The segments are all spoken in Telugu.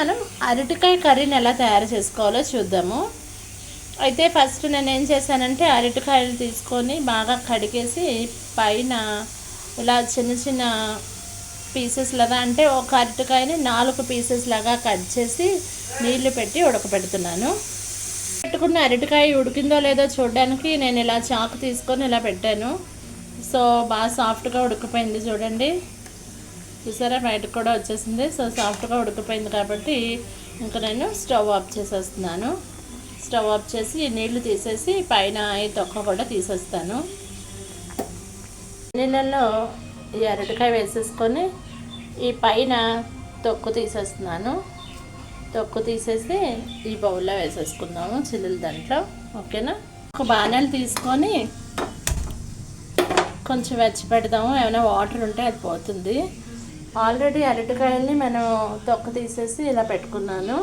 మనం అరటికాయ కర్రీని ఎలా తయారు చేసుకోవాలో చూద్దాము. అయితే ఫస్ట్ నేను ఏం చేశానంటే అరటికాయలు తీసుకొని బాగా కడిగేసి పైన ఇలా చిన్న చిన్న పీసెస్ లాగా అంటే ఒక అరటికాయని నాలుగు పీసెస్ లాగా కట్ చేసి నీళ్ళు పెట్టి ఉడకపెడుతున్నాను పెట్టుకున్న అరటికాయ ఉడికిందో లేదో చూడడానికి నేను ఇలా చాకు తీసుకొని ఇలా పెట్టాను. సో బాగా సాఫ్ట్గా ఉడికిపోయింది చూడండి. చూసారా? బయటకు కూడా వచ్చేసింది. సో సాఫ్ట్గా ఉడికిపోయింది కాబట్టి ఇంకా నేను స్టవ్ ఆఫ్ చేసేస్తున్నాను. స్టవ్ ఆఫ్ చేసి నీళ్ళు తీసేసి పైన ఈ తొక్క కూడా తీసేస్తాను. నీళ్ళల్లో ఈ అరటికాయ వేసేసుకొని ఈ పైన తొక్కు తీసేస్తున్నాను. తొక్కు తీసేసి ఈ బౌల్లో వేసేసుకుందాము చిల్లుల దాంట్లో. ఓకేనా? ఒక బాణాలు తీసుకొని కొంచెం వెచ్చి పెడదాము ఏమైనా వాటర్ ఉంటే అది పోతుంది. ఆల్రెడీ అరటికాయల్ని మనం తొక్క తీసేసి ఇలా పెట్టుకున్నాను.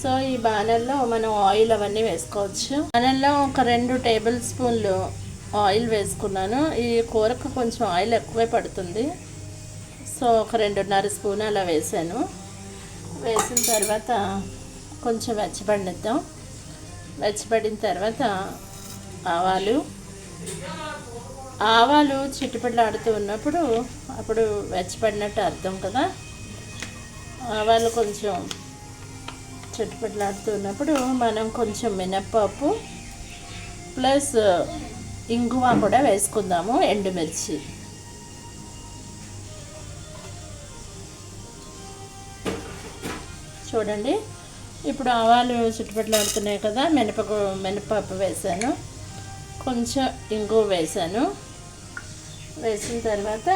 సో ఈ బాణల్లో మనం ఆయిల్ అవన్నీ వేసుకోవచ్చు. బాణల్లో ఒక రెండు టేబుల్ స్పూన్లు ఆయిల్ వేసుకున్నాను. ఈ కూరకు కొంచెం ఆయిల్ ఎక్కువే పడుతుంది. సో ఒక రెండున్నర స్పూన్ అలా వేసాను. వేసిన తర్వాత కొంచెం వెచ్చబడిద్దాం వెచ్చబడిన తర్వాత ఆవాలు. ఆవాలు చిట్టుపట్లాడుతూ ఉన్నప్పుడు అప్పుడు వెచ్చపడినట్టు అర్థం కదా? ఆవాలు కొంచెం చిట్టుపట్లాడుతూ ఉన్నప్పుడు మనం కొంచెం మినప్పప్పు ప్లస్ ఇంగువ కూడా వేసుకుందాము ఎండుమిర్చి. చూడండి. ఇప్పుడు ఆవాలు చుట్టుపట్లాడుతున్నాయి కదా మినపకు మినపప్పు వేసాను కొంచెం ఇంగువ వేసాను వేసిన తర్వాత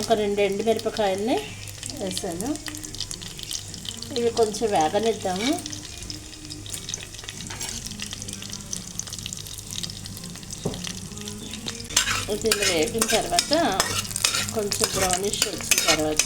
ఒక రెండు ఎండుమిరపకాయల్ని వేసాను. ఇవి కొంచెం వేగనిద్దాము. ఇది వేగిన తర్వాత కొంచెం బ్రౌనిష్ వచ్చిన తర్వాత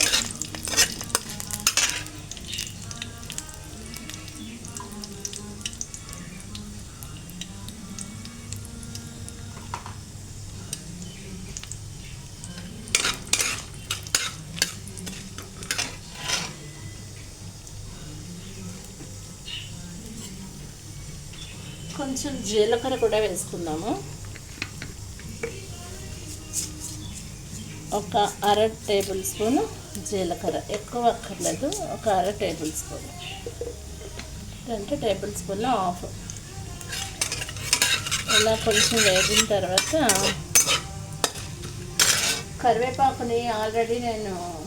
కొంచెం జీలకర్ర కూడా వేసుకుందాము. ఒక అర టేబుల్ స్పూన్ జీలకర్ర. ఎక్కువ అక్కర్లేదు ఒక అర టేబుల్ స్పూన్. అంటే టేబుల్ స్పూన్లో ఆఫ్. ఇలా కొంచెం వేగిన తర్వాత కరివేపాకుని ఆల్రెడీ నేను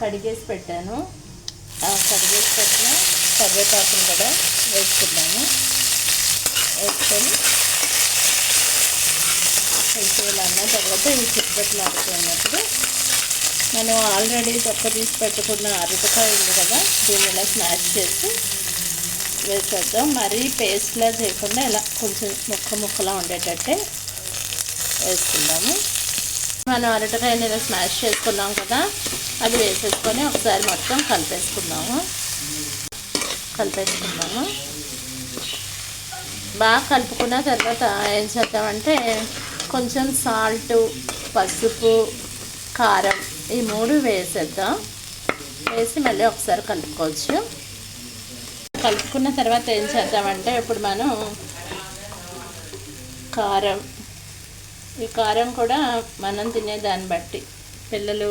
కడిగేసి పెట్టాను. ఆ కడిగేసి పెట్టిన కరివేపాకుని కూడా వేసుకున్నాను వేసుకొని ఇలా అన్న తర్వాత ఇవి చిక్కటి ఆడుతున్నప్పుడు మనం ఆల్రెడీ తొక్క తీసి పెట్టుకున్న అరటికాయ ఉంది కదా దీన్ని ఇలా స్మాష్ చేసి వేసేద్దాం. మరీ పేస్ట్లా చేయకుండా ఇలా కొంచెం ముక్క ముక్కలా ఉండేటట్టే వేసుకుందాము. మనం అరటికాయని ఇలా స్మాష్ చేసుకున్నాం కదా అది వేసేసుకొని ఒకసారి మొత్తం కలిపేసుకుందాము. కలిపేసుకుందాము. బాగా కలుపుకున్న తర్వాత ఏం చేద్దామంటే కొంచెం సాల్ట్ పసుపు కారం ఈ మూడు వేసేద్దాం. వేసి మళ్ళీ ఒకసారి కలుపుకోవచ్చు. కలుపుకున్న తర్వాత ఏం చేద్దామంటే ఇప్పుడు మనం కారం ఈ కారం కూడా మనం తినే దాన్ని బట్టి పిల్లలు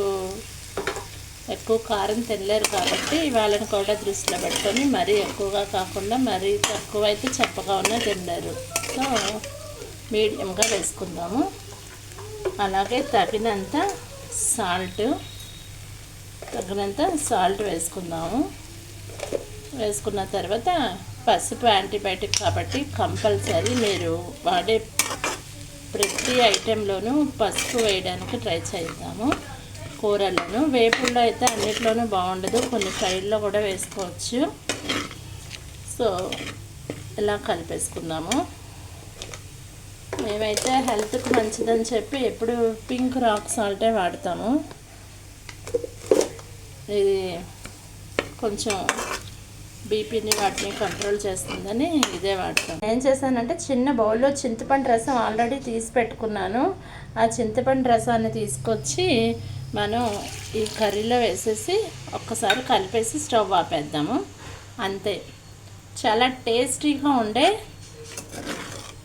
ఎక్కువ కారం తినలేరు కాబట్టి వాళ్ళని కూడా దృష్టిలో పెట్టుకొని మరీ ఎక్కువగా కాకుండా మరీ తక్కువ అయితే చప్పగా ఉన్నా తినలేరు. సో మీడియంగా వేసుకుందాము. అలాగే తగినంత సాల్ట్ తగినంత సాల్ట్ వేసుకుందాము. వేసుకున్న తర్వాత పసుపు యాంటీబయాటిక్ కాబట్టి కంపల్సరీ మీరు వాడే ప్రతి ఐటెంలోనూ పసుపు వేయడానికి ట్రై చేద్దాము. కూరలను. వేపుల్లో అయితే అన్నిట్లోనూ బాగుండదు. కొన్ని ఫ్రైల్లో కూడా వేసుకోవచ్చు. సో ఇలా కలిపేసుకుందాము. మేమైతే హెల్త్కి మంచిదని చెప్పి ఎప్పుడు పింక్ రాక్ సాల్టే వాడతాము. ఇది కొంచెం బీపీని వాటిని కంట్రోల్ చేస్తుందని ఇదే వాడతాం. ఏం చేశానంటే చిన్న బౌల్లో చింతపండు రసం ఆల్రెడీ తీసి పెట్టుకున్నాను. ఆ చింతపండు రసాన్ని తీసుకొచ్చి మనం ఈ కర్రీలో వేసేసి ఒక్కసారి కలిపేసి స్టవ్ ఆపేద్దాము. అంతే. చాలా టేస్టీగా ఉండే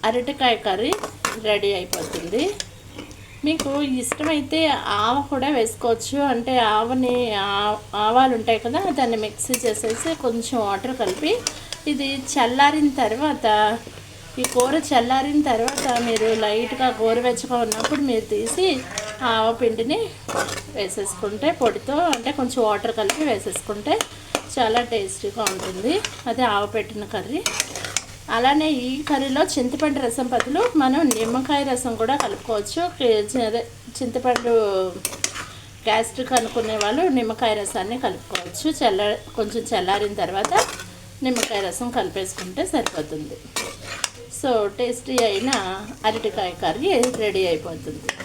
అరటికాయ కర్రీ రెడీ అయిపోతుంది. మీకు ఇష్టమైతే ఆవ కూడా వేసుకోవచ్చు. అంటే ఆవని ఆ- ఆవాలు ఉంటాయి కదా దాన్ని మిక్సీ చేసేసి కొంచెం వాటర్ కలిపి ఇది చల్లారిన తర్వాత ఈ కూర చల్లారిన తర్వాత మీరు లైట్గా గోరువెచ్చగా ఉన్నప్పుడు మీరు తీసి ఆవ పిండిని వేసేసుకుంటే పొడితో అంటే కొంచెం వాటర్ కలిపి వేసేసుకుంటే చాలా టేస్టీగా ఉంటుంది. అది ఆవ పెట్టిన కర్రీ. అలానే ఈ కర్రీలో చింతపండు రసం బదులు మనం నిమ్మకాయ రసం కూడా కలుపుకోవచ్చు. చింతపండు గ్యాస్ట్రిక్ అనుకునే వాళ్ళు నిమ్మకాయ రసాన్ని కలుపుకోవచ్చు. చల్ల కొంచెం చల్లారిన తర్వాత నిమ్మకాయ రసం కలిపేసుకుంటే సరిపోతుంది. సో టేస్టీ అయిన అరటికాయ కర్రీ రెడీ అయిపోతుంది.